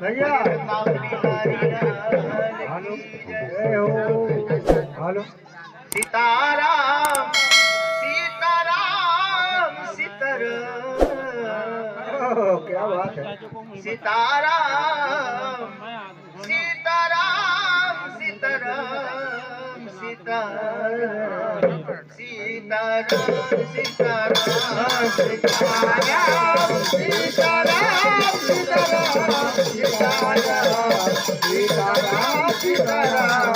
भैया, हेलो। सीताराम सीताराम सीताराम क्या बात है Sitaram Sitaram Sitaram Sitaram Sitaram Sitaram Sitaram Sitaram Sita Ram,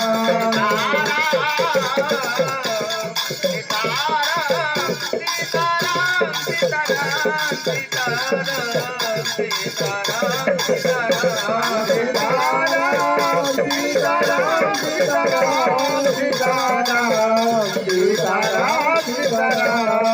Sita Ram,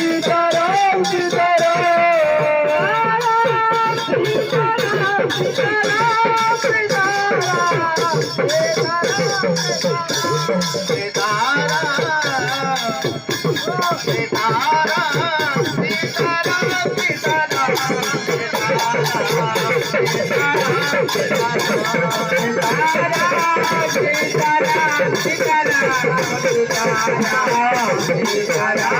Sitara, Sitara, Sitara, Sitara,